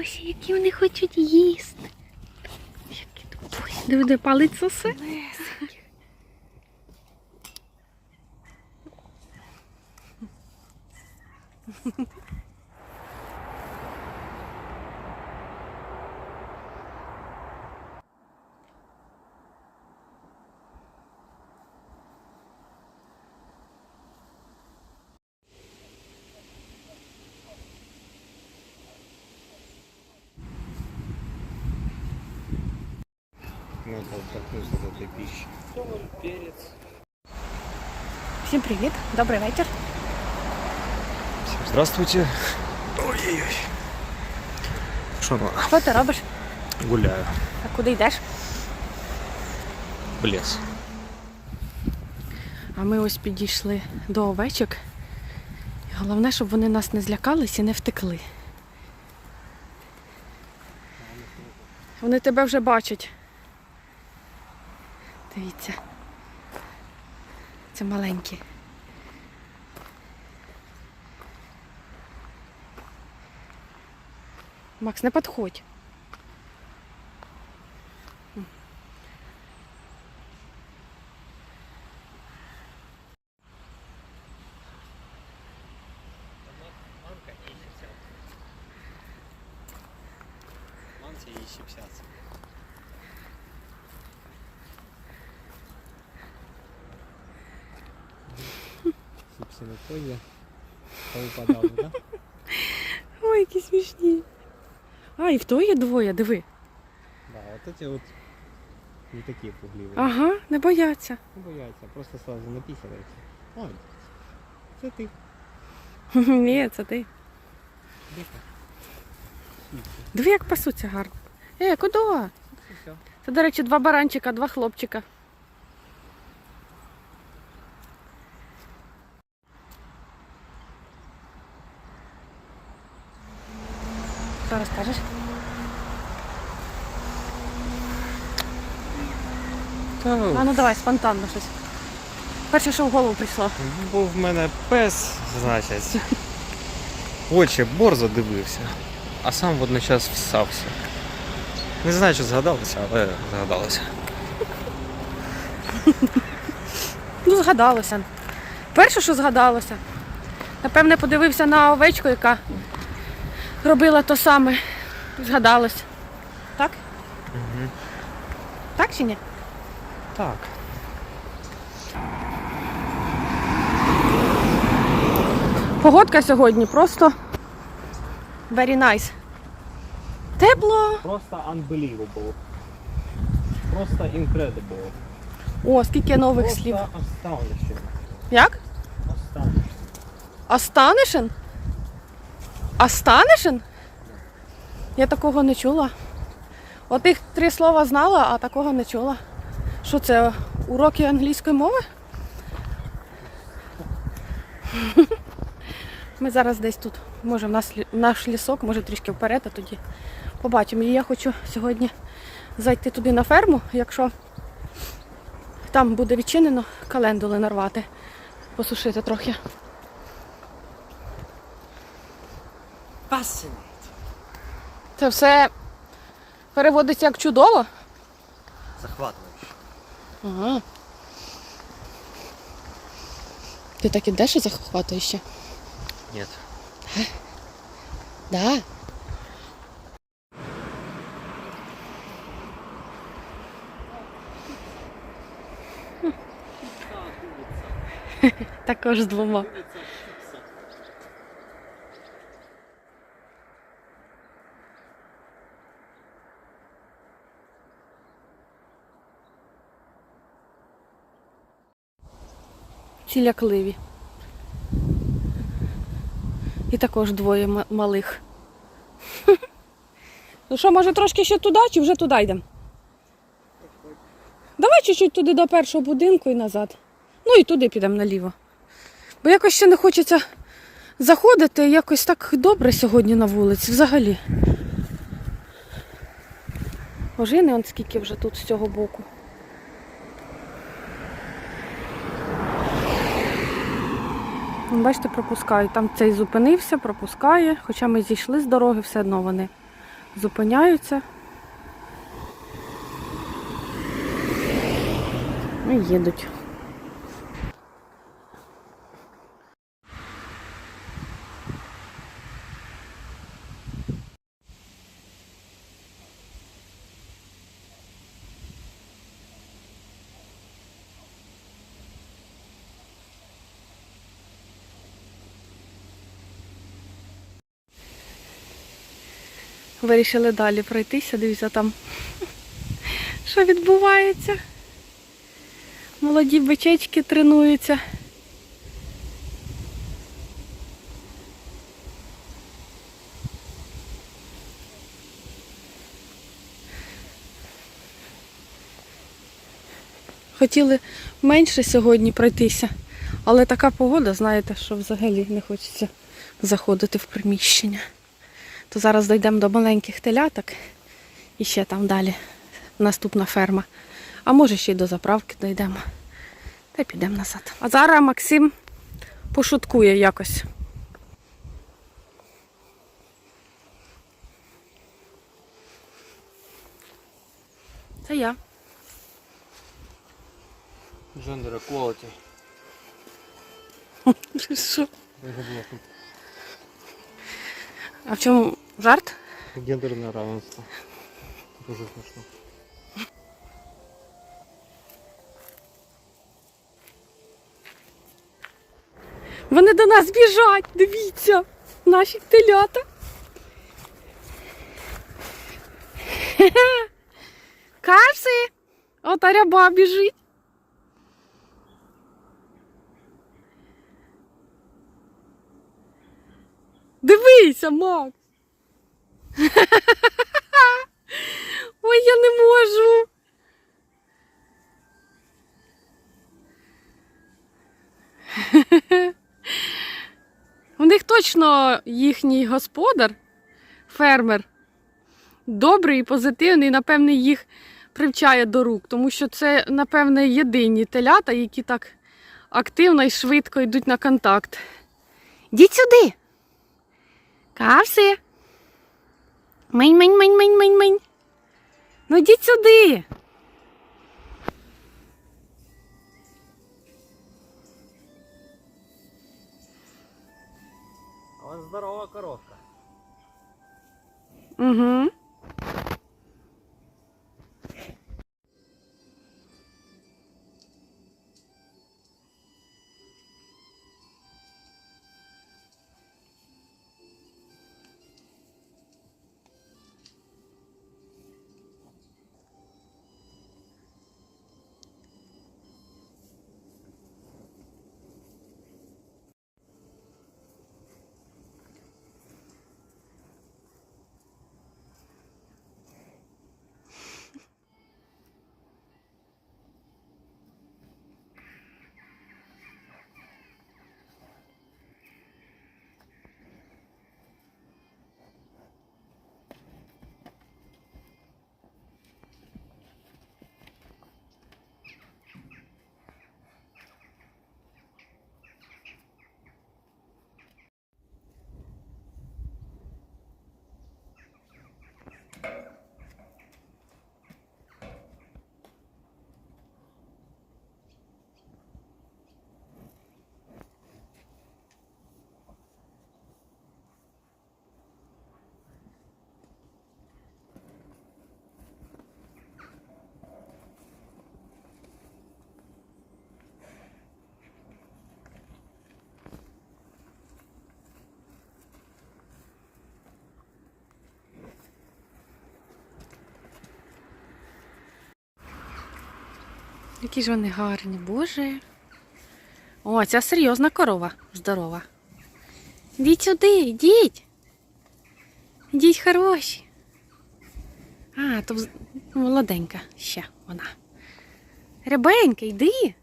Боже, які вони хочуть їсти. Які тупосі. Диви, де палець сосе. Ну, толкнуться до этой пищи. Соль, перец. Всім привіт, добрий вечір. Всем здравствуйте. Ой-ой-ой. Что ну, Що ти робиш? гуляю А куди йдеш? в лес. А ми ось підійшли до овечок. Головне, щоб вони нас не злякались і не втекли. Вони тебе вже бачать. Дивіться. Це маленькі. Макс, не підходь. Мамка не ищет Мамці ищет псяться. Собственно, коня поупадали, да? Ой, які смішні. А, і в тої двоє, диви. Да, вот эти вот не такие пугливые. Ага, не бояться. Не боятся, просто сразу написываются. Ой, це ти. Ні, це ти. Дика. Диви, як пасуться гарно. Е, куди? Все. Це, до речі, два баранчика, два хлопчика. Що розкажеш? А ну давай, спонтанно щось. Перше, що в голову прийшло. Був в мене пес, значить. В очі борзо дивився, а сам водночас всався. Не знаю, чи згадалося, але згадалося. Ну, згадалося. Перше, що згадалося. Напевне, подивився на овечку, яка робила то саме. Згадалось. Так? Угу. Так чи ні? Так. Погодка сьогодні просто very nice. Тепло. Просто unbelievable. Просто incredible. О, скільки нових Просто слів. astonishing. Як? Astonishing. Астанишен? Астанишен? Я такого не чула. Отих три слова знала, а такого не чула. Що це? Уроки англійської мови? Ми зараз десь тут. Може, в нас наш лісок, може трішки вперед, а тоді побачимо. І я хочу сьогодні зайти туди на ферму, якщо там буде відчинено, календули нарвати, посушити трохи. Fascinating. Це все переводиться як чудово. Захватывающе. Ага. Ти так ідеш і захватуєш ще? Нет. Да. Також з двома. Ці лякливі. І також двоє малих. Ну що, може трошки ще туди чи вже туди йдемо? Давай чуть-чуть туди до першого будинку і назад. Ну і туди підемо наліво. Бо якось ще не хочеться заходити, якось так добре сьогодні на вулиці взагалі. Ожини, он скільки вже тут з цього боку. Бачите, пропускають. Там цей зупинився, пропускає, хоча ми зійшли з дороги, все одно вони зупиняються. І їдуть. Вирішили далі пройтися, дивіться там, що відбувається. Молоді бичечки тренуються. Хотіли менше сьогодні пройтися, але така погода, знаєте, що взагалі не хочеться заходити в приміщення. То зараз дійдемо до маленьких теляток і ще там далі наступна ферма. А може ще й до заправки дійдемо. Та й підемо назад. А зараз Максим пошуткує якось. Це я. Gender equality. Що? А в чому жарт? Гендерне равенство. Дуже смішно. Вони до нас біжать, дивіться, наші телята. Карси! Ота ряба біжить. Дивися, Макс. Ой, я не можу. У них точно їхній господар, фермер, добрий і позитивний, напевне, їх привчає до рук, тому що це, напевне, єдині телята, які так активно і швидко йдуть на контакт. Йдіть сюди. Кавси. Минь, минь, минь, минь, минь, минь. Ну йдіть сюди. А у здорова коровка. Угу. Які ж вони гарні, боже. О, ця серйозна корова, здорова. Йдіть сюди, йдіть. Йдіть хороші. А, то молоденька ще вона. Рябенька, йди.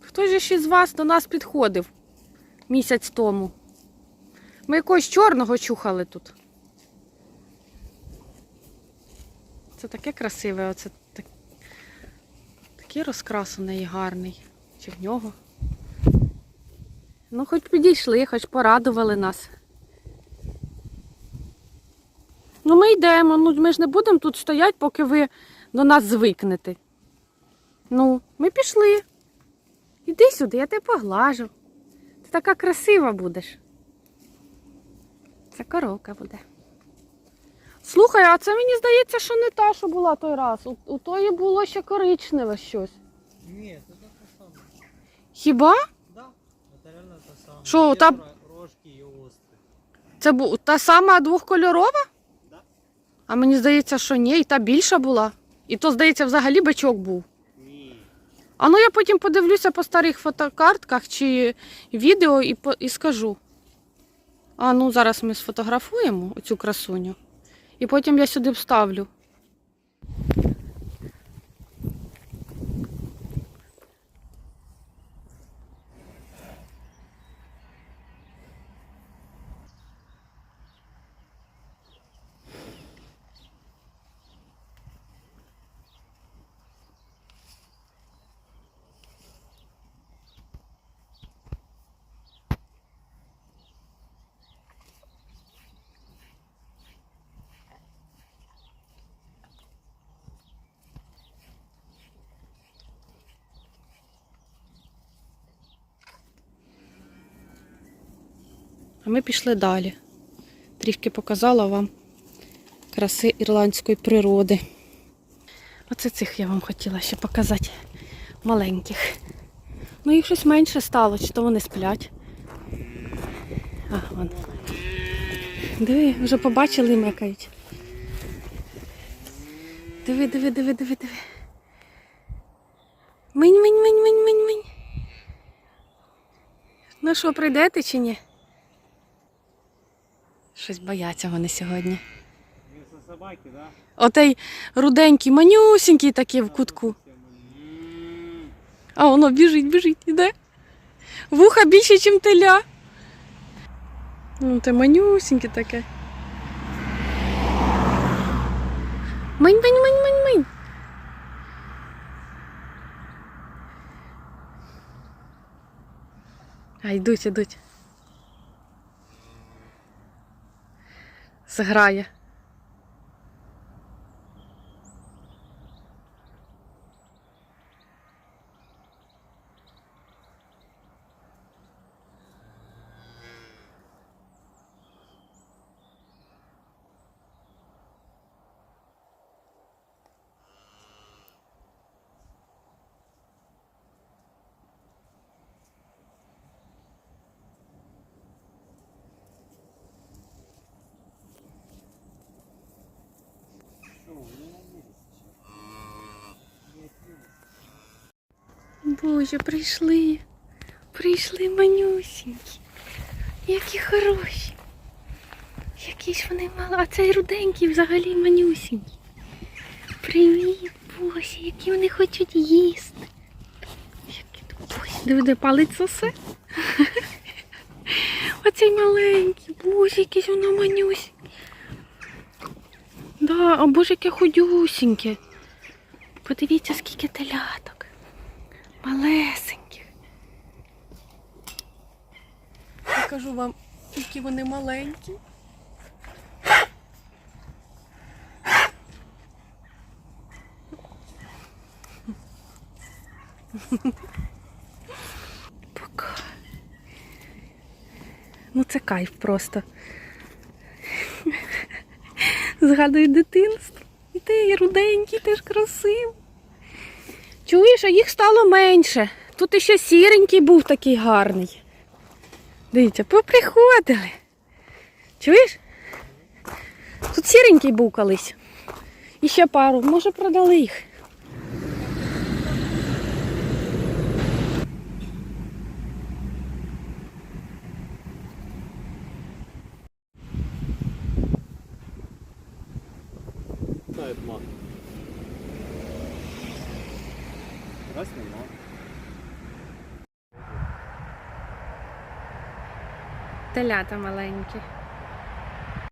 Хтось же ще з вас до нас підходив місяць тому. Ми якогось чорного чухали тут. Це таке красиве, оце так... такий розкрас у неї гарний. Чи в нього? Ну, хоч підійшли, хоч порадували нас. Ну, ми йдемо, ну ми ж не будемо тут стояти, поки ви до нас звикнете. Ну, ми пішли. Іди сюди, я тебе поглажу. Ти така красива будеш. Це коровка буде. Слухай, а це мені здається, що не та, що була той раз. У, у тої було ще коричневе щось. Ні, це те саме. Хіба? Да, це реально те саме. Що, Є та- ро- Рожки і острі. Це бу... та сама двохкольорова? Да. А мені здається, що ні, і та більша була. І то, здається, взагалі бичок був. Ні. А ну я потім подивлюся по старих фотокартках чи відео і, по... і скажу. А ну зараз ми сфотографуємо цю красуню. І потім я сюди вставлю. А ми пішли далі. Трішки показала вам краси ірландської природи. Оце цих я вам хотіла ще показати. Маленьких. Ну їх щось менше стало, чи то вони сплять. А, вон. Диви, вже побачили мекають. Диви, диви, диви, диви, диви. Минь, минь, минь, минь, минь, минь. Ну що, прийдете чи ні? Щось бояться вони сьогодні. Собаки, да? Отей руденький, манюсінький такий в кутку. А воно біжить, біжить, іде. Вуха більше, ніж теля. Ну, те манюсіньке таке. Минь, минь, минь, минь, минь. А йдуть, йдуть. Зграє. Боже, прийшли. Прийшли манюсінькі. Які хороші. Які ж вони мали. А цей руденький взагалі манюсінький. Привіт, Боже, які вони хочуть їсти. Боже, диви, де палець сосе. Оцей маленький, боже, якийсь воно манюсінький. Да, а боже, яке худюсіньке. Подивіться, скільки теляток. Малесеньких. Покажу вам, які вони маленькі. Пока. Ну це кайф просто. Згадую дитинство. І ти руденький, теж красивий. Чуєш, а їх стало менше. Тут іще сіренький був такий гарний. Дивіться, поприходили. Чуєш? Тут сіренький був колись. І ще пару, може продали їх. Знает мах. Нема. Телята маленькі.